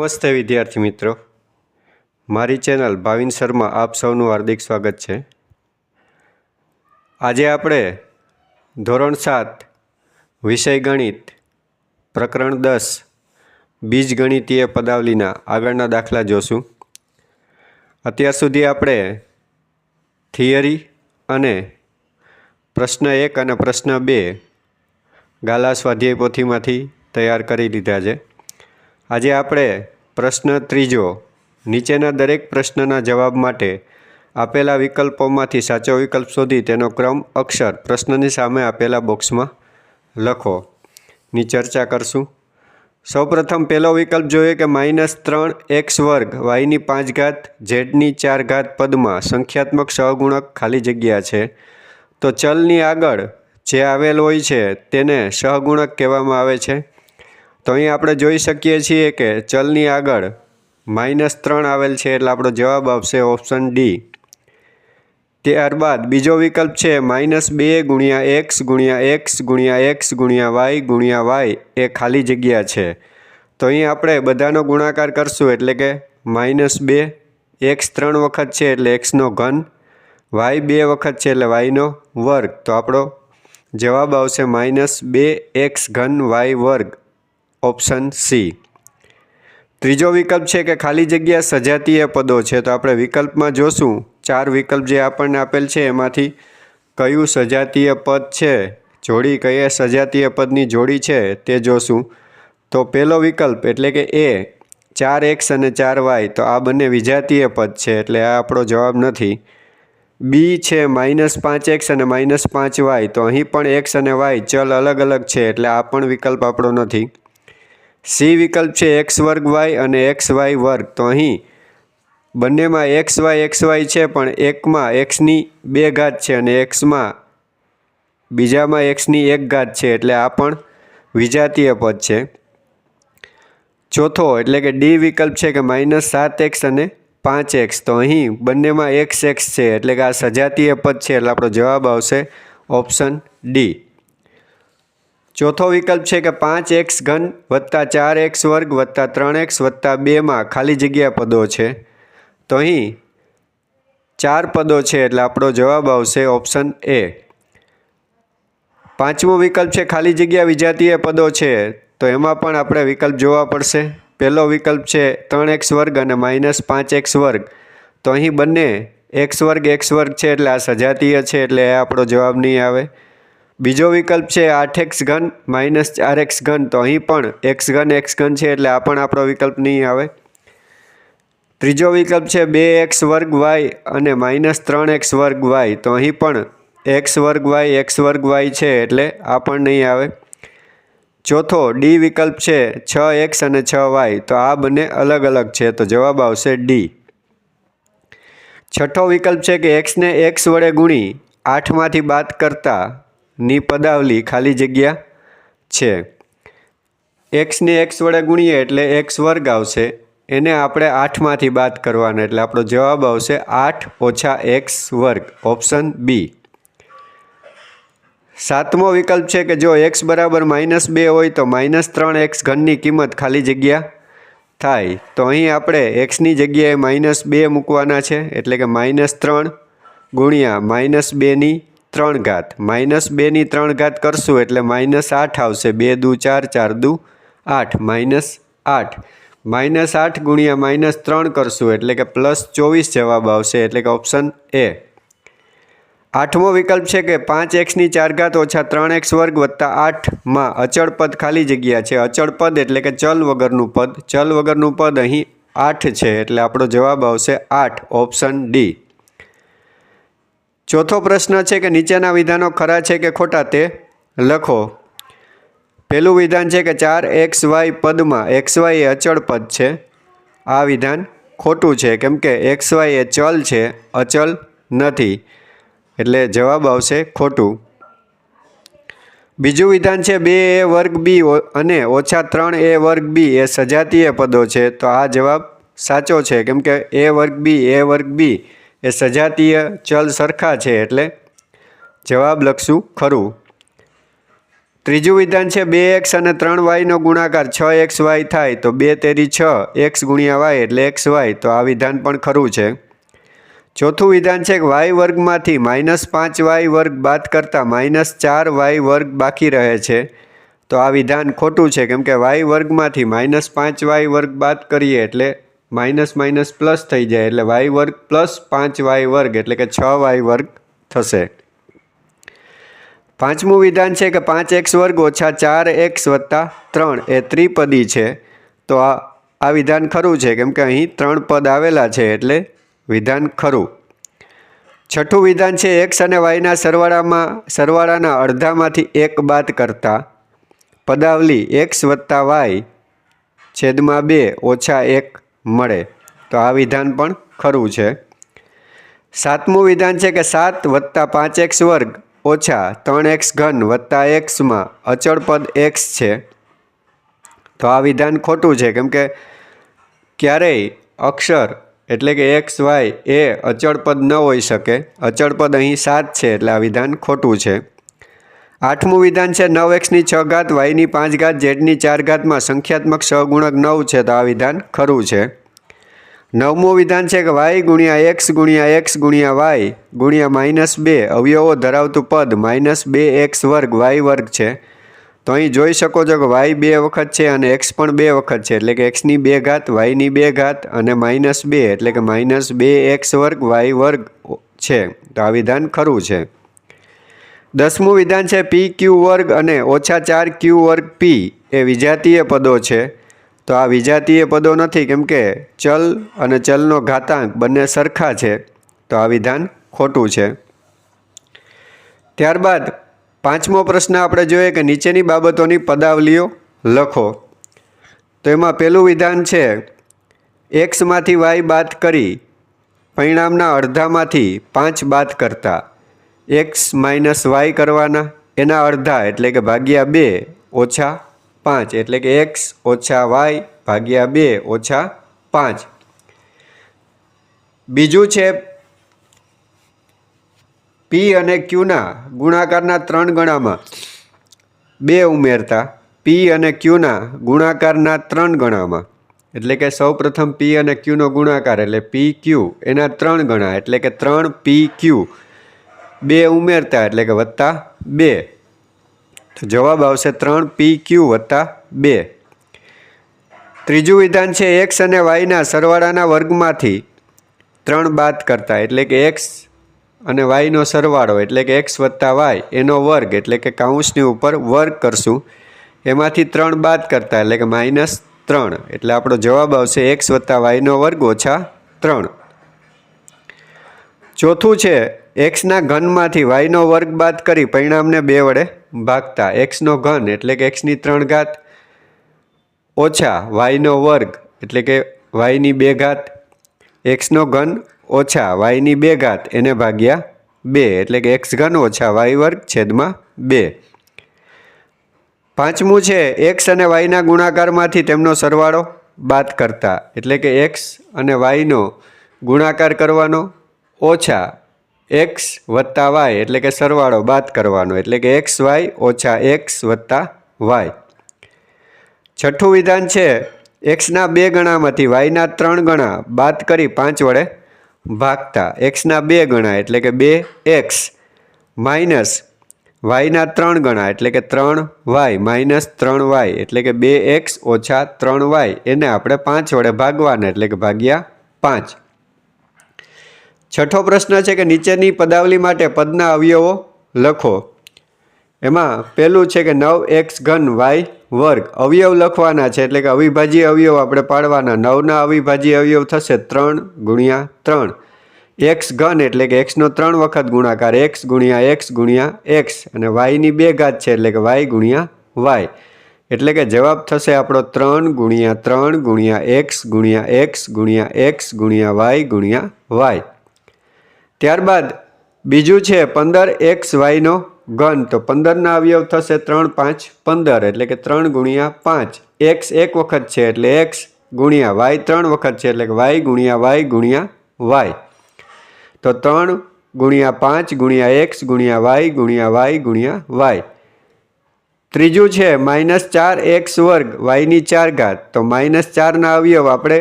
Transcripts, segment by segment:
નમસ્તે વિદ્યાર્થી મિત્રો. મારી ચેનલ ભાવિન શર્મા આપ સૌનું હાર્દિક સ્વાગત છે. આજે આપણે ધોરણ સાત, વિષય ગણિત, પ્રકરણ દસ, બીજગણિતીય પદાવલીના આગળના દાખલા જોશું. અત્યાર સુધી આપણે થિયરી અને પ્રશ્ન એક અને પ્રશ્ન બે ગાલા સ્વાધ્યાય પોથીમાંથી તૈયાર કરી લીધા છે. આજે આપણે પ્રશ્ન ત્રીજો, નીચેના દરેક પ્રશ્નના જવાબ માટે આપેલા વિકલ્પોમાંથી સાચો વિકલ્પ શોધી તેનો ક્રમ, અક્ષર, પ્રશ્નની સામે આપેલા બોક્સમાં લખો. ની ચર્ચા કરશું. સૌપ્રથમ પહેલો વિકલ્પ જોઈએ કે માઇનસ ત્રણ એક્સ વર્ગ વાયની પાંચ ઘાત, ઝેડની ચાર ઘાત પદમાં સંખ્યાત્મક સહગુણક ખાલી જગ્યા છે. તો ચલની આગળ જે આવેલ હોય છે તેને સહગુણક કહેવામાં આવે છે. તો અહીં આપણે જોઈ શકીએ છીએ કે ચલની આગળ માઇનસ ત્રણ આવેલ છે એટલે આપણો જવાબ આવશે ઓપ્શન ડી. ત્યારબાદ બીજો વિકલ્પ છે માઇનસ બે ગુણ્યા એક્સ ગુણ્યા એક્સ ગુણ્યા એક્સ ગુણ્યા વાય ગુણ્યા વાય એ ખાલી જગ્યા છે. તો અહીં આપણે બધાનો ગુણાકાર કરશું એટલે કે માઇનસ બે, એક્સ ત્રણ વખત છે એટલે એક્સનો ઘન, વાય બે વખત છે એટલે વાયનો વર્ગ. તો આપણો જવાબ આવશે માઇનસ બે, એક્સ ઘન, વાય વર્ગ. Option C. ત્રીજો વિકલ્પ છે કે ખાલી જગ્યા સજાતીય પદો છે. તો આપણે વિકલ્પમાં જોશું. ચાર વિકલ્પ જે આપણને આપેલ છે, એમાંથી કયું સજાતીય પદ છે? જોડી કયા સજાતીય પદની જોડી છે, તે જોશું. તો પહેલો વિકલ્પ એટલે કે એ ચાર એક્સ અને ચાર વાય. તો આ બંને વિજાતીય પદ છે, એટલે આ આપણો જવાબ નથી. બી છે માઇનસ પાંચ એક્સ અને માઇનસ પાંચ વાય. તો અહીં પણ એક્સ અને વાય ચલ અલગ અલગ છે, એટલે આ પણ વિકલ્પ આપણો નથી. સી વિકલ્પ છે એક્સ વર્ગ વાય અને એક્સ વાય વર્ગ. તો અહીં બંનેમાં એક્સ વાય એક્સ વાય છે, પણ એકમાં એક્સની બે ઘાત છે અને એક્સમાં બીજામાં એક્સની એક ઘાત છે, એટલે આ પણ વિજાતીય પદ છે. ચોથો, એટલે કે ડી વિકલ્પ છે કે માઇનસ સાત એક્સ અને પાંચ એક્સ. તો અહીં બંનેમાં એક્સ એક્સ છે, એટલે કે આ સજાતીય પદ છે, એટલે આપણો જવાબ આવશે ઓપ્શન ડી. ચોથો વિકલ્પ છે કે પાંચ એક્સ ઘન વત્તા ચાર એક્સ વર્ગ વત્તા ત્રણ એક્સ વત્તા બેમાં ખાલી જગ્યા પદો છે. તો અહીં ચાર પદો છે એટલે આપણો જવાબ આવશે ઓપ્શન એ. પાંચમો વિકલ્પ છે ખાલી જગ્યા વિજાતીય પદો છે. તો એમાં પણ આપણે વિકલ્પ જોવા પડશે. પહેલો વિકલ્પ છે ત્રણ એક્સ વર્ગ અને માઇનસ પાંચ એક્સ વર્ગ. તો અહીં બંને એક્સ વર્ગ એક્સ વર્ગ છે એટલે આ સજાતીય છે એટલે એ આપણો જવાબ નહીં આવે. બીજો વિકલ્પ છે આઠ એક્સ ઘન, માઇનસ ચાર એક્સ ઘન. તો અહીં પણ એક્સ ઘન એક્સ ઘન છે એટલે આ પણ આપણો વિકલ્પ નહીં આવે. ત્રીજો વિકલ્પ છે બે એક્સ વર્ગ વાય અને માઇનસ ત્રણ એક્સ વર્ગ વાય. તો અહીં પણ એક્સ વર્ગ વાય, એક્સ વર્ગ વાય છે એટલે આ પણ નહીં આવે. ચોથો ડી વિકલ્પ છે છ એક્સ અને છ વાય. તો આ બંને અલગ અલગ છે. તો જવાબ આવશે ડી. છઠ્ઠો વિકલ્પ છે કે એક્સને એક્સ વડે ગુણી. આઠમાંથી બાદ કરતા ની પદાવલી ખાલી જગ્યા છે. એક્સને એક્સ વડે ગુણીએ એટલે એક્સ વર્ગ આવશે. એને આપણે આઠમાંથી બાદ કરવાના એટલે આપણો જવાબ આવશે આઠ ઓછા એક્સ વર્ગ, ઓપ્શન બી સાતમો વિકલ્પ છે કે જો એક્સ બરાબર માઇનસ બે હોય તો માઇનસ ત્રણ એક્સ ઘનની કિંમત ખાલી જગ્યા થાય. તો અહીં આપણે એક્સની જગ્યાએ માઇનસ બે મૂકવાના છે એટલે કે માઇનસ ત્રણ ગુણ્યા માઇનસ બેની ત્રણ ઘાત. માઇનસ બેની ત્રણ ઘાત કરશું એટલે માઇનસ આઠ આવશે. બે દુ ચાર ચાર દુ આઠ. માઇનસ આઠ. માઇનસ આઠ ગુણ્યા માઇનસ ત્રણ કરશું એટલે કે પ્લસ ચોવીસ જવાબ આવશે એટલે કે ઓપ્શન એ. આઠમો વિકલ્પ છે કે પાંચ એક્સની ચાર ઘાત ઓછા ત્રણ એક્સ વર્ગ વત્તા આઠમાં અચળ પદ ખાલી જગ્યા છે. અચળ પદ એટલે કે ચલ વગરનું પદ. ચલ વગરનું પદ અહીં આઠ છે એટલે આપણો જવાબ આવશે આઠ. Option D. ચોથો પ્રશ્ન છે કે નીચેના વિધાનો ખરા છે કે ખોટા તે લખો. પહેલું વિધાન છે કે ચાર એક્સ વાય પદમાં, એક્સ વાય એ અચળ પદ છે. આ વિધાન ખોટું છે, કેમ કે એક્સ વાય એ ચલ છે, અચલ નથી. એટલે જવાબ આવશે ખોટું. બીજું વિધાન છે બે એ વર્ગ બી અને ઓછા ત્રણ એ વર્ગ બી એ સજાતીય પદો છે. તો આ જવાબ સાચો છે, કેમ કે એ વર્ગ બી, એ વર્ગ બી એ સજાતીય ચલ સરખા છે એટલે જવાબ લખશું ખરું. ત્રીજું વિધાન છે બે એક્સ અને ત્રણ વાયનો ગુણાકાર છ એક્સ વાય થાય તો બે તેરી છ એક્સ ગુણ્યા વાય એટલે એક્સ વાય તો આ વિધાન પણ ખરું છે. ચોથું વિધાન છે કે વાય વર્ગમાંથી માઇનસ પાંચ વાય વર્ગ બાદ કરતાં માઇનસ ચાર વાય વર્ગ બાકી રહે છે. તો આ વિધાન ખોટું છે કેમ કે વાય વર્ગમાંથી માઇનસ પાંચ વાય વર્ગ બાદ કરીએ એટલે માઇનસ માઇનસ પ્લસ થઈ જાય એટલે વાય વર્ગ પ્લસ પાંચ વાય વર્ગ એટલે કે છ વાય વર્ગ થશે. પાંચમું વિધાન છે કે પાંચ એક્સ વર્ગ ઓછા ચાર એક્સ વત્તા ત્રણ. એ ત્રિપદી છે. તો આ આ વિધાન ખરું છે કેમ કે અહીં ત્રણ પદ આવેલા છે એટલે વિધાન ખરું. છઠ્ઠું વિધાન છે એક્સ અને વાયના સરવાળામાં, સરવાળાના અડધામાંથી એક બાદ કરતા પદાવલી એક્સ વત્તા વાય છેદમાં બે ઓછા એક મળે. તો આ વિધાન પણ ખરું છે. સાતમું વિધાન છે કે સાત વત્તા પાંચ એક્સ વર્ગ ઓછા ત્રણ એક્સ ઘન વત્તા એક્સમાં અચળ પદ એક્સ છે. તો આ વિધાન ખોટું છે. કેમ કે ક્યારેય અક્ષર એટલે કે એક્સ, વાય, એ અચળ પદ ન હોઈ શકે. અચળ પદ અહીં સાત છે એટલે આ વિધાન ખોટું છે. આઠમું વિધાન છે, નવ એક્સની છ ઘાત, વાયની પાંચ ઘાત, ઝેડની ચાર ઘાતમાં સંખ્યાત્મક સહગુણક નવ છે તો આ વિધાન ખરું છે. નવમું વિધાન છે કે વાય ગુણ્યા એક્સ ગુણ્યા એક્સ ગુણ્યા વાય ગુણ્યા માઇનસ બે, અવયવો ધરાવતું પદ માઇનસ બે એક્સ વર્ગ વાય વર્ગ છે. તો અહીં જોઈ શકો છો કે વાય બે વખત છે અને એક્સ પણ બે વખત છે, એટલે કે એક્સની બે ઘાત, વાયની બે ઘાત અને માઇનસ બે, એટલે કે માઇનસ બે એક્સ વર્ગ વાય વર્ગ છે. તો આ વિધાન ખરું છે. દસમું વિધાન છે પી ક્યુ વર્ગ અને ઓછા ચાર ક્યુ વર્ગ પી. એ વિજાતીય પદો છે. તો આ વિજાતીય પદો નથી, કેમ કે ચલ અને ચલનો ઘાતાંક બંને સરખા છે. તો આ વિધાન ખોટું છે. ત્યારબાદ પાંચમો પ્રશ્ન આપણે જોઈએ કે નીચેની બાબતોની પદાવલીઓ લખો. તો એમાં પહેલું વિધાન છે એક્સમાંથી વાય બાદ કરી, પરિણામના અડધામાંથી પાંચ બાદ કરતા. એક્સ માઇનસ વાય કરવાના. એના અડધા એટલે કે ભાગ્યા બે ઓછા પાંચ. એટલે કે એક્સ ઓછા વાય ભાગ્યા બે ઓછા પાંચ. બીજું છે પી અને ક્યુના ગુણાકારના ત્રણ ગણામાં. બે ઉમેરતા. પી અને ક્યુના ગુણાકારના ત્રણ ગણામાં. એટલે કે સૌપ્રથમ પી અને ક્યુનો ગુણાકાર એટલે પી ક્યુ એના ત્રણ ગણા. એટલે કે ત્રણ પી ક્યુ બે ઉમેરતા એટલે કે વત્તા બે. તો જવાબ આવશે ત્રણ પી ક્યુ વત્તા બે. ત્રીજું વિધાન છે એક્સ અને વાયના સરવાળાના વર્ગમાંથી ત્રણ બાદ કરતા, એટલે કે એક્સ અને વાયનો સરવાળો, એટલે કે એક્સ વત્તા વાય, એનો વર્ગ, એટલે કે કાઉન્સની ઉપર વર્ગ કરશું. એમાંથી ત્રણ બાદ કરતા, એટલે કે માઇનસ ત્રણ. એટલે આપણો જવાબ આવશે એક્સ વત્તા વાયનો વર્ગ ઓછા ત્રણ. ચોથું છે એક્સના ઘનમાંથી વાયનો વર્ગ બાદ કરી પરિણામને બે વડે ભાગતા. એક્સનો ઘન એટલે કે એક્સની ત્રણ ઘાત ઓછા વાયનો વર્ગ એટલે કે વાયની બે ઘાત. એક્સનો ઘન ઓછા વાયની બે ઘાત એને ભાગ્યા બે એટલે કે એક્સ ઘન ઓછા વાય વર્ગ છેદમાં બે. પાંચમું છે, એક્સ અને વાયના ગુણાકારમાંથી તેમનો સરવાળો બાદ કરતા. એટલે કે એક્સ અને વાયનો ગુણાકાર કરવાનો ઓછા એક્સ વત્તા વાય, એટલે કે સરવાળો બાદ કરવાનો. એટલે કે એક્સ વાય ઓછા એક્સ વત્તા વાય. છઠ્ઠું વિધાન છે એક્સના બે ગણામાંથી વાયના ત્રણ ગણા બાદ કરી પાંચ વડે ભાગતા. એક્સના બે ગણા એટલે કે બે એક્સ. માઇનસ વાયના ત્રણ ગણા એટલે કે ત્રણ વાય. માઇનસ ત્રણ વાય એટલે કે બે એક્સ ઓછા ત્રણ વાય. એને આપણે પાંચ વડે ભાગવાના, એટલે કે ભાગ્યા પાંચ. છઠ્ઠો પ્રશ્ન છે કે નીચેની પદાવલી માટે પદના અવયવો લખો. એમાં પહેલું છે કે નવ એક્સ ઘન વાય વર્ગ. અવયવ લખવાના છે એટલે કે અવિભાજ્ય અવયવ આપણે પાડવાના. નવના અવિભાજ્ય અવયવ થશે ત્રણ ગુણ્યા ત્રણ. એક્સ ઘન એટલે કે એક્સનો ત્રણ વખત ગુણાકાર. એક્સ ગુણ્યા એક્સ ગુણ્યા એક્સ. અને વાયની બે ઘાત છે એટલે કે વાય ગુણ્યા વાય. એટલે કે જવાબ થશે આપણો ત્રણ ગુણ્યા ત્રણ ગુણ્યા એક્સ ગુણ્યા એક્સ ગુણ્યા એક્સ ગુણ્યા વાય ગુણ્યા વાય. ત્યારબાદ બીજું છે પંદર એક્સ વાયનો ઘન. તો પંદરના અવયવ થશે ત્રણ પાંચ પંદર, એટલે કે ત્રણ ગુણ્યા પાંચ. એક્સ એક વખત છે એટલે એક્સ ગુણ્યા વાય ત્રણ વખત છે એટલે કે વાય ગુણ્યા વાય ગુણ્યા વાય. તો ત્રણ ગુણ્યા પાંચ ગુણ્યા એક્સ ગુણ્યા વાય ગુણ્યા વાય ગુણ્યા વાય. ત્રીજું છે માઇનસ ચાર એક્સ વર્ગ, વાયની ચાર ઘાત. તો માઇનસ ચારના અવયવ આપણે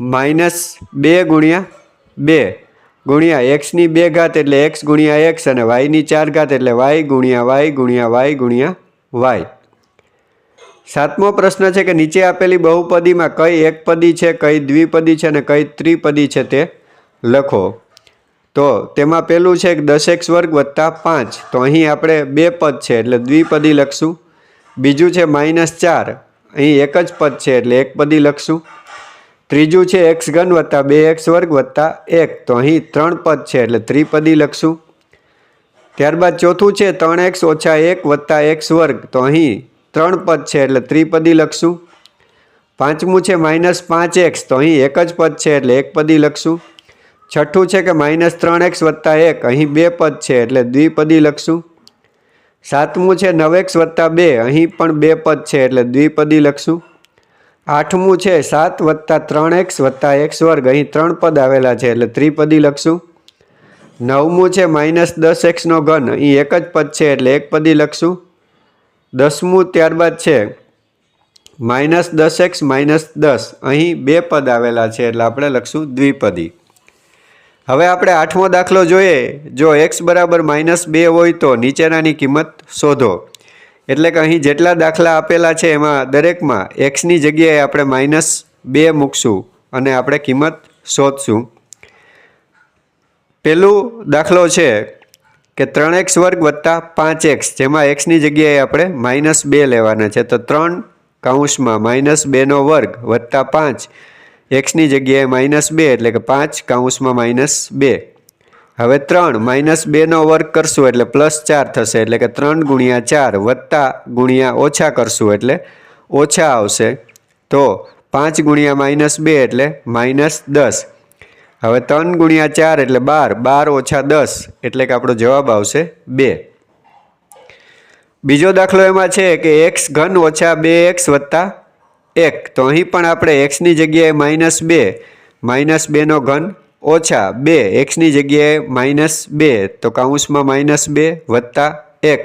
માઇનસ બે ગુણ્યા બે. ગુણ્યા એક્સની બે ઘાત એટલે એક્સ ગુણ્યા એક્સ અને વાયની ચાર ઘાત એટલે વાય ગુણ્યા વાય ગુણ્યા વાય ગુણ્યા વાય સાતમો પ્રશ્ન છે કે નીચે આપેલી બહુપદીમાં કઈ એકપદી છે, કઈ દ્વિપદી છે અને કઈ ત્રિપદી છે તે લખો. તો તેમાં પેલું છે કે દસ એક્સ વર્ગ વત્તા પાંચ. તો અહીં આપણે બે પદ છે એટલે દ્વિપદી લખશું. બીજું છે માઇનસ ચાર. અહીં એક જ પદ છે એટલે એક પદી લખશું. ત્રીજું છે એક્સ ઘન વત્તા બે એક્સ વર્ગ વત્તા એક. તો અહીં ત્રણ પદ છે એટલે ત્રિપદી લખશું. ત્યારબાદ ચોથું છે ત્રણ એક્સ ઓછા એક વત્તા એક્સ વર્ગ. તો અહીં ત્રણ પદ છે એટલે ત્રિપદી લખશું. પાંચમું છે માઇનસ પાંચ એક્સ. તો અહીં એક જ પદ છે એટલે એક પદી લખશું. છઠ્ઠું છે કે માઇનસ ત્રણ એક્સ વત્તા એક. અહીં બે પદ છે એટલે દ્વિપદી લખશું. સાતમું છે નવ એક્સ વત્તા બે. અહીં પણ બે પદ છે એટલે દ્વિપદી લખશું. આઠમું છે સાત વત્તા ત્રણ એક્સ વત્તા એક્સ વર્ગ. અહીં ત્રણ પદ આવેલા છે એટલે ત્રિપદી લખશું. નવમું છે માઇનસ દસ એક્સનો ઘન. અહીં એક જ પદ છે એટલે એક પદી લખશું. દસમું ત્યારબાદ છે માઇનસ દસ એક્સ માઇનસ દસ. અહીં બે પદ આવેલા છે એટલે આપણે લખશું દ્વિપદી. હવે આપણે આઠમો દાખલો જોઈએ. જો એક્સ બરાબર માઇનસ બે હોય તો નીચેનાની કિંમત શોધો. એટલે કે અહીં જેટલા દાખલા આપેલા છે એમાં દરેકમાં એક્સની જગ્યાએ આપણે માઇનસ બે મૂકશું અને આપણે કિંમત શોધશું. પેલું દાખલો છે કે ત્રણ એક્સ વર્ગ વત્તા પાંચ એક્સ, જેમાં એક્સની જગ્યાએ આપણે માઇનસ બે લેવાના છે. તો ત્રણ કાઉન્સમાં માઇનસ બેનો વર્ગ વત્તા પાંચ એક્સની જગ્યાએ માઇનસ બે, એટલે કે પાંચ કાઉન્સમાં માઇનસ બે. હવે ત્રણ માઇનસ બેનો વર્ગ કરશું એટલે પ્લસ ચાર થશે, એટલે કે ત્રણ ગુણ્યા ચાર વત્તા ગુણ્યા ઓછા કરશું એટલે ઓછા આવશે. તો પાંચ ગુણ્યા માઇનસ બે એટલે માઇનસ દસ. હવે ત્રણ ગુણ્યા ચાર એટલે બાર બાર ઓછા દસ એટલે કે આપણો જવાબ આવશે બે. બીજો દાખલો એમાં છે કે એક્સ ઘન ઓછા બે એક્સ વત્તા એક. તો અહીં પણ આપણે એક્સની જગ્યાએ માઇનસ બે માઇનસ બેનો ઘન ઓછા બે એક્સની જગ્યાએ માઇનસ બે, તો કાઉન્સમાં માઇનસ બે વત્તા એક.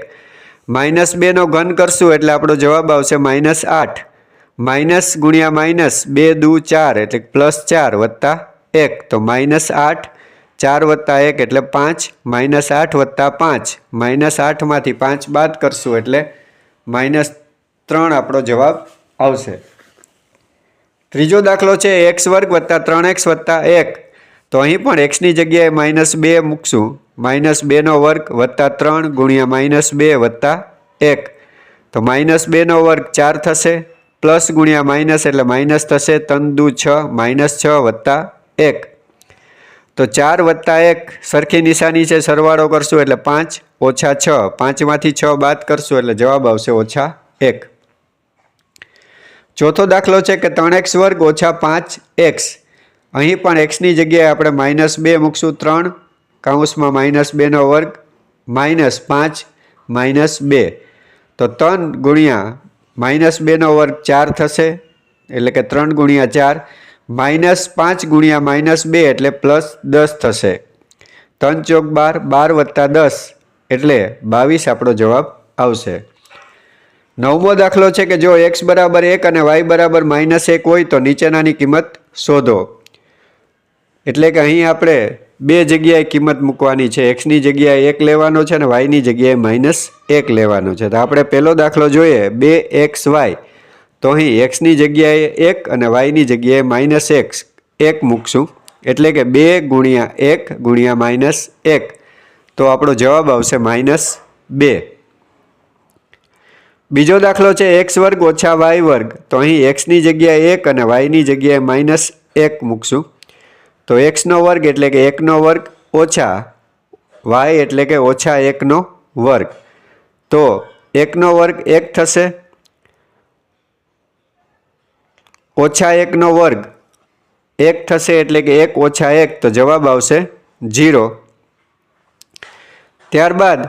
માઇનસ બેનો ઘન કરશું એટલે આપણો જવાબ આવશે માઇનસ આઠ. માઇનસ ગુણ્યા માઇનસ બે દુ ચાર, એટલે પ્લસ ચાર વત્તા એક. તો માઇનસ આઠ, ચાર વત્તા એક એટલે પાંચ, માઇનસ આઠ વત્તા પાંચ. માઇનસ આઠમાંથી પાંચ બાદ કરશું એટલે માઇનસ ત્રણ આપણો જવાબ આવશે. ત્રીજો દાખલો છે એક્સ વર્ગ વત્તા ત્રણ એક્સ વત્તા એક. તો અહીં પણ એક્સની જગ્યાએ માઇનસ બે મૂકશું. માઇનસ બેનો વર્ગ વત્તા ત્રણ ગુણ્યા માઇનસ બે વત્તા એક. તો માઇનસ બેનો વર્ગ ચાર થશે પ્લસ ગુણ્યા માઇનસ એટલે માઇનસ થશે તંદુ છ માઇનસ છ વત્તા એક. તો ચાર વત્તા એક સરખી નિશાની છે, સરવાળો કરશું એટલે પાંચ, ઓછા છ. પાંચમાંથી છ બાદ કરશું એટલે જવાબ આવશે ઓછા એક. ચોથો દાખલો છે કે ત્રણ એક્સ વર્ગ ઓછા પાંચ એક્સ. અહીં પણ એક્સની જગ્યાએ આપણે માઇનસ બે મૂકશું ત્રણ કાઉન્સમાં માઇનસ બેનો વર્ગ, માઇનસ પાંચ, માઇનસ બે. તો ત્રણ ગુણ્યા માઇનસ બેનો વર્ગ ચાર થશે, એટલે કે ત્રણ ગુણ્યા ચાર, માઇનસ પાંચ ગુણ્યા માઇનસ બે એટલે પ્લસ દસ થશે. ત્રણ ચોક બાર બાર વત્તા દસ, એટલે બાવીસ આપણો જવાબ આવશે. નવમો દાખલો છે કે જો એક્સ બરાબર એક અને વાય બરાબર માઇનસ એક હોય તો નીચેનાની કિંમત શોધો. એટલે કે અહીં આપણે બે જગ્યાએ કિંમત મૂકવાની છે. એક્સની જગ્યાએ એક લેવાનો છે અને વાયની જગ્યાએ માઇનસ એક લેવાનો છે. તો આપણે પહેલો દાખલો જોઈએ. બે એક્સ વાય તો અહીં એક્સની જગ્યાએ એક અને વાયની જગ્યાએ માઇનસ એક્સ એક મૂકશું. એટલે કે બે ગુણ્યા એક ગુણ્યા માઇનસ એક. તો આપણો જવાબ આવશે માઇનસ બે. બીજો દાખલો છે એક્સ વર્ગ ઓછા વાય વર્ગ. તો અહીં એક્સની જગ્યાએ એક અને વાયની જગ્યાએ માઇનસ એક મૂકશું. તો એક્સનો વર્ગ એટલે કે એકનો વર્ગ ઓછા વાય એટલે કે ઓછા એકનો વર્ગ. તો એકનો વર્ગ એક થશે, ઓછા એકનો વર્ગ એક થશે એટલે કે એક ઓછા એક, તો જવાબ આવશે જીરો ત્યારબાદ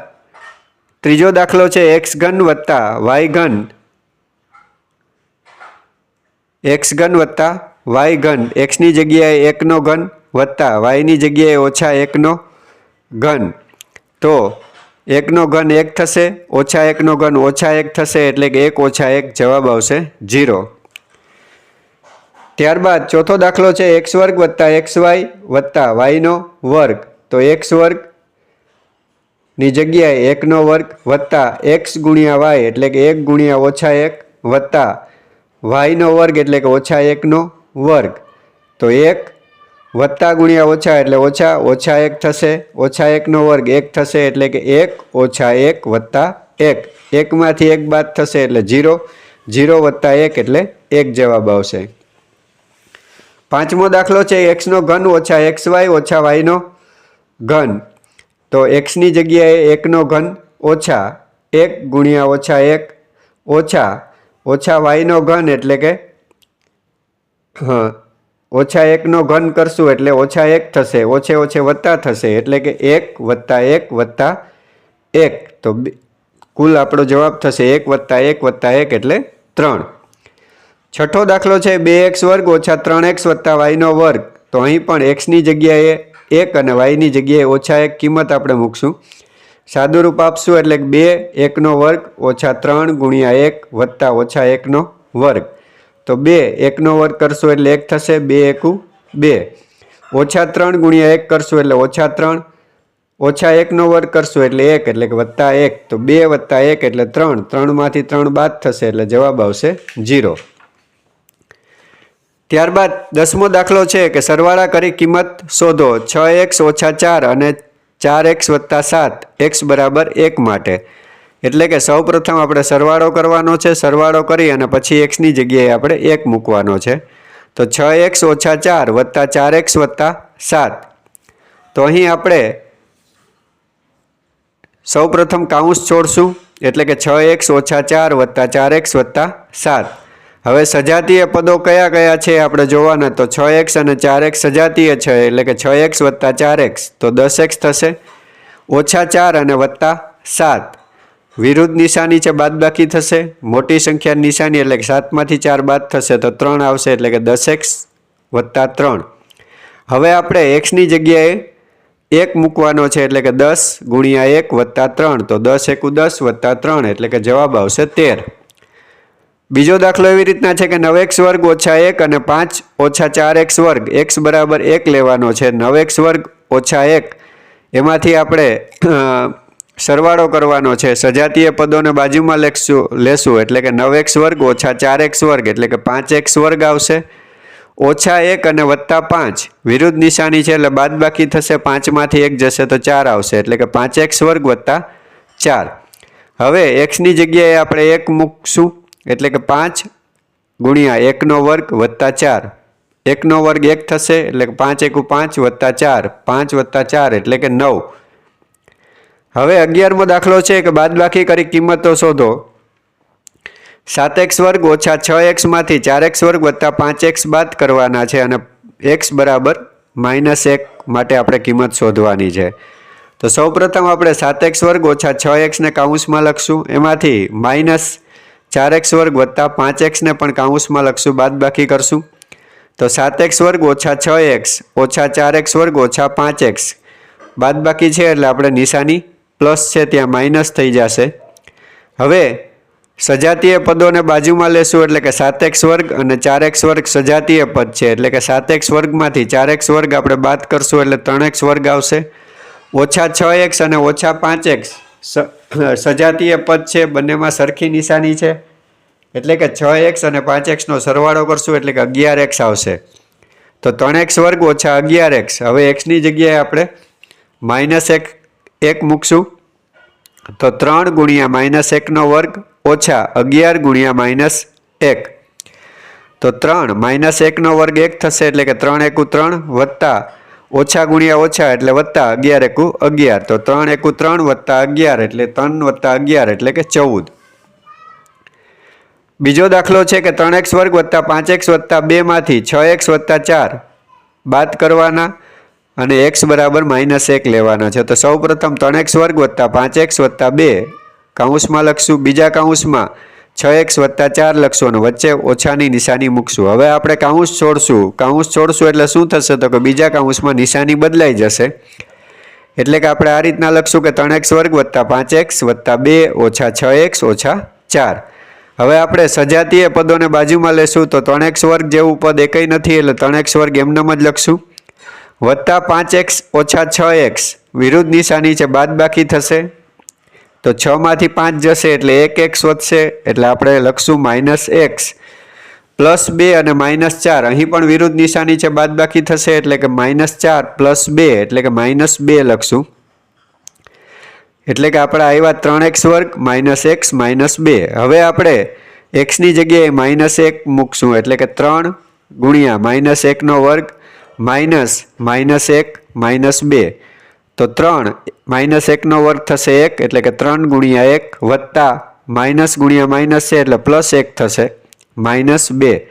ત્રીજો દાખલો છે એક્સ ઘન વત્તા વાય ઘન. એક્સ ઘન વત્તા વાય ઘન એક્સની જગ્યાએ એકનો ઘન વત્તા વાયની જગ્યાએ ઓછા એકનો ઘન. તો એકનો ઘન એક થશે, ઓછા એકનો ઘન ઓછા એક થશે એટલે કે એક ઓછા એક જવાબ આવશે જીરો ત્યારબાદ ચોથો દાખલો છે એક્સ વર્ગ વત્તા એક્સ વાય વત્તા વાયનો વર્ગ. તો એક્સ વર્ગની જગ્યાએ એકનો વર્ગ વત્તા એક્સ ગુણ્યા વાય એટલે કે એક ગુણ્યા ઓછા એક વત્તા વાયનો વર્ગ એટલે કે ઓછા એકનો વર્ગ. તો એક વત્તા ગુણ્યા ઓછા એટલે ઓછા ઓછા એક થશે, ઓછા એકનો વર્ગ એક થશે એટલે કે એક, ઓછા એક વત્તા એક. એકમાંથી એક બાદ થશે એટલે જીરો જીરો વત્તા એક એટલે એક જવાબ આવશે. પાંચમો દાખલો છે એક્સનો ઘન ઓછા એક્સ વાય ઓછા વાયનો ઘન. તો એક્સની જગ્યાએ એકનો ઘન ઓછા એક ગુણ્યા ઓછા એક, ઓછા ઓછા વાયનો ઘન એટલે કે હા. ઓછા એકનો ઘન કરશું એટલે ઓછા એક થશે. ઓછે ઓછે વત્તા થશે એટલે કે એક વત્તા એક વત્તા એક. તો કુલ આપણો જવાબ થશે એક વત્તા એક વત્તા એક એટલે ત્રણ. છઠ્ઠો દાખલો છે બે એક્સ વર્ગ ઓછા ત્રણ એક્સ વત્તા વાયનો વર્ગ. તો અહીં પણ એક્સની જગ્યાએ એક અને વાયની જગ્યાએ ઓછા એક કિંમત આપણે મૂકશું. સાદુરૂપ આપશું એટલે બે એકનો વર્ગ ઓછા ત્રણ ગુણ્યા એક વત્તા ઓછા એકનો વર્ગ. તો બે, એકનો વર્ગ કરશો એટલે એક થશે, બે એકું, બે. ઓછા ત્રણ ગુણ્યા એક કરશો એટલે ઓછા ત્રણ. ઓછા એકનો વર્ગ કરશો એટલે એક, એટલે કે વત્તા એક. તો બે વત્તા એક એટલે ત્રણ. ત્રણમાંથી ત્રણ બાદ થશે એટલે જવાબ આવશે જીરો ત્યારબાદ દસમો દાખલો છે કે સરવાળા કરી કિંમત શોધો. છ એક્સ ઓછા ચાર અને ચાર એક્સ વત્તા સાત. એક્સ બરાબર એક માટે. એટલે કે સૌપ્રથમ આપણે સરવાળો કરવાનો છે, સરવાળો કરી અને પછી એક્સની જગ્યાએ આપણે એક મૂકવાનો છે. તો છ એક્સ ઓછા ચાર વત્તા ચાર એક્સ વત્તા સાત. તો અહીં આપણે સૌપ્રથમ કાઉન્સ છોડશું, એટલે કે છ એક્સ ઓછા ચાર વત્તા ચાર એક્સ વત્તા સાત. હવે સજાતીય પદો કયા કયા છે આપણે જોવાના, તો છ એક્સ અને ચાર એક્સ સજાતીય છે, એટલે કે છ એક્સ વત્તા ચાર એક્સ. તો દસ એક્સ થશે. ઓછા ચાર અને વત્તા સાત. વિરુદ્ધ નિશાની છે, બાદબાકી થશે. મોટી સંખ્યા નિશાની એટલે કે સાતમાંથી ચાર બાદ થશે તો ત્રણ આવશે એટલે કે દસ એક્સ વત્તા ત્રણ. હવે આપણે એક્સની જગ્યાએ એક મૂકવાનો છે એટલે કે દસ ગુણ્યા એક વત્તા ત્રણ. તો દસ એકુ દસ વત્તા ત્રણ એટલે કે જવાબ આવશે તેર. બીજો દાખલો એવી રીતના છે કે નવ એક્સ વર્ગ ઓછા એક અને પાંચ ઓછા ચાર એક્સ વર્ગ. એક્સ બરાબર એક લેવાનો છે. નવ એક્સ વર્ગ ઓછા એક. એમાંથી આપણે સરવાળો કરવાનો છે. સજાતીય પદોને બાજુમાં લેખશું, લેશું એટલે કે નવ એક્સ વર્ગ ઓછા ચાર એક્સ વર્ગ એટલે કે પાંચ એક્સ વર્ગ આવશે. ઓછા એક અને વત્તા પાંચ, વિરુદ્ધ નિશાની છે એટલે બાદબાકી થશે, પાંચમાંથી એક જશે તો ચાર આવશે એટલે કે પાંચ એક્સ વર્ગ વત્તા ચાર. હવે એક્સની જગ્યાએ આપણે એક મૂકશું એટલે કે પાંચ ગુણ્યા એકનો વર્ગ વત્તા ચાર. એકનો વર્ગ એક થશે એટલે કે પાંચ એકુ પાંચ વત્તા ચાર, પાંચ વત્તા ચાર એટલે કે નવ. હવે અગિયારમો દાખલો છે કે બાદબાકી કરી કિંમતો શોધો. સાત એક્સ વર્ગ ઓછા છ એક્સમાંથી ચાર એક્સ વર્ગ વત્તા પાંચ એક્સ બાદ કરવાના છે અને એક્સ બરાબર માઇનસ એક માટે આપણે કિંમત શોધવાની છે. તો સૌપ્રથમ આપણે સાત એક્સ વર્ગ ઓછા છ એક્સને કાઉન્સમાં લખશું. એમાંથી માઇનસ ચાર એક્સ વર્ગ વત્તા પાંચ એક્સને પણ કાઉન્સમાં લખશું બાદ બાકી કરશું. તો સાત એક્સ વર્ગ ઓછા છ એક્સ ઓછા ચાર એક્સ વર્ગ ઓછા પાંચ એક્સ. બાદ બાકી છે એટલે આપણે નિશાની પ્લસ છે ત્યાં માઇનસ થઈ જશે. હવે સજાતીય પદોને બાજુમાં લેશું એટલે કે સાત એક્સ વર્ગ અને ચાર એક્સ વર્ગ સજાતીય પદ છે. એટલે કે સાત એક્સ વર્ગમાંથી ચાર એક્સ વર્ગ આપણે બાદ કરશું એટલે ત્રણ એક્સ વર્ગ આવશે. ઓછા છ એક્સ અને ઓછા પાંચ એક્સ સજાતીય પદ છે. બંનેમાં સરખી નિશાની છે. એટલે કે છ એક્સ અને પાંચ એક્સનો સરવાળો કરશું એટલે કે અગિયાર એક્સ આવશે. તો ત્રણ એક્સ વર્ગ ઓછા અગિયાર એક્સ. હવે એક્સની જગ્યાએ આપણે માઇનસ એક એક મૂકશું? તો ત્રણ ગુણ્યા માઇનસ એકનો વર્ગ ઓછા અગિયાર ગુણ્યા માઇનસ એક. તો ત્રણ માઇનસ એકનો વર્ગ એક થશે એટલે કે ત્રણ એકુ ત્રણ વત્તા ઓછા ગુણ્યા ઓછા એટલે વત્તા અગિયાર એકુ અગિયાર. તો ત્રણ એકુ ત્રણ વત્તા અગિયાર એટલે ત્રણ વત્તા અગિયાર એટલે કે ચૌદ. બીજો દાખલો છે કે ત્રણ એક્સ વર્ગ વત્તા પાંચ એક્સ વત્તા બેમાંથી છ એક્સ વત્તા ચાર. બાદ કરવાના અને એક્સ બરાબર માઇનસ એક લેવાના છે. તો સૌ પ્રથમ ત્રણ એક્સ વર્ગ વત્તા પાંચ એક્સ વત્તા બે કાઉન્સમાં લખશું. બીજા કાઉન્સમાં છ એક્સ વત્તા ચાર લખશું અને વચ્ચે ઓછાની નિશાની મૂકશું. હવે આપણે કાઉન્સ છોડશું. કાઉન્સ છોડશું એટલે શું થશે? તો કે બીજા કાઉન્સમાં નિશાની બદલાઈ જશે. એટલે કે આપણે આ રીતના લખશું કે ત્રણ એક્સ વર્ગ વત્તા પાંચ એક્સ વત્તા બે ઓછા છ એક્સ ઓછા ચાર. હવે આપણે સજાતીય પદોને બાજુમાં લેશું. તો ત્રણ એક્સ વર્ગ જેવું પદ એકઈ નથી એટલે ત્રણ એક્સ વર્ગ એમનેમ જ લખશું. વત્તા પાંચ એક્સ ઓછા છ એક્સ. વિરુદ્ધ નિશાની છે, બાદ બાકી થશે. તો છમાંથી પાંચ જશે એટલે એક એક્સ વધશે, એટલે આપણે લખશું માઇનસ એક્સ. પ્લસ બે અને માઇનસ ચાર. અહીં પણ વિરુદ્ધ નિશાની છે, બાદ બાકી થશે એટલે કે માઇનસ ચાર પ્લસ બે, એટલે કે માઇનસ બે લખશું. એટલે કે આપણે આવ્યા ત્રણ એક્સ વર્ગ, માઇનસ એક્સ, માઇનસ બે. હવે આપણે એક્સની જગ્યાએ માઇનસ એક મૂકશું, એટલે કે ત્રણ ગુણ્યા માઇનસ એકનો વર્ગ માઇનસ માઇનસ એક, માઇનસ બે. તો ત્રણ, માઇનસ એકનો વર્ગ થશે એક, એટલે કે ત્રણ ગુણ્યા એક વત્તા માઇનસ ગુણ્યા માઇનસ છે, એટલે પ્લસ એક થશે, માઇનસ બે.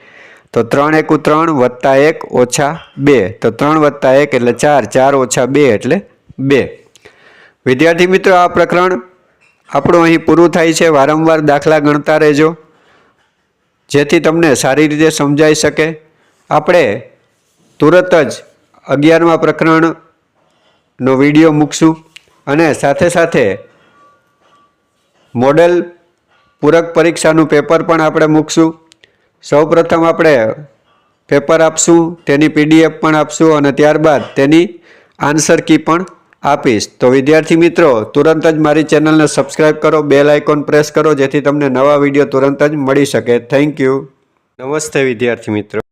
તો ત્રણ એકુ ત્રણ વત્તા એક ઓછા બે. તો ત્રણ વત્તા એક એટલે ચાર ચાર ઓછા બે એટલે બે. વિદ્યાર્થી મિત્રો, આ પ્રકરણ આપણું અહીં પૂરું થાય છે. વારંવાર દાખલા ગણતા રહેજો. જેથી તમને સારી રીતે સમજાઈ શકે. આપણે તુરત જ અગિયારમાં પ્રકરણનો વીડિયો મૂકશું અને સાથે સાથે મોડેલ પૂરક પરીક્ષાનું પેપર પણ આપણે મૂકશું. સૌપ્રથમ આપણે પેપર આપશું, તેની પીડીએફ પણ આપશું અને ત્યારબાદ તેની આન્સર કી પણ આપીશ. તો વિદ્યાર્થી મિત્રો, તુરંત જ મારી ચેનલને સબસ્ક્રાઈબ કરો, બેલ આઇકોન પ્રેસ કરો, જેથી તમને નવા વીડિયો તુરંત જ મળી શકે. Thank you. નમસ્તે વિદ્યાર્થી મિત્રો.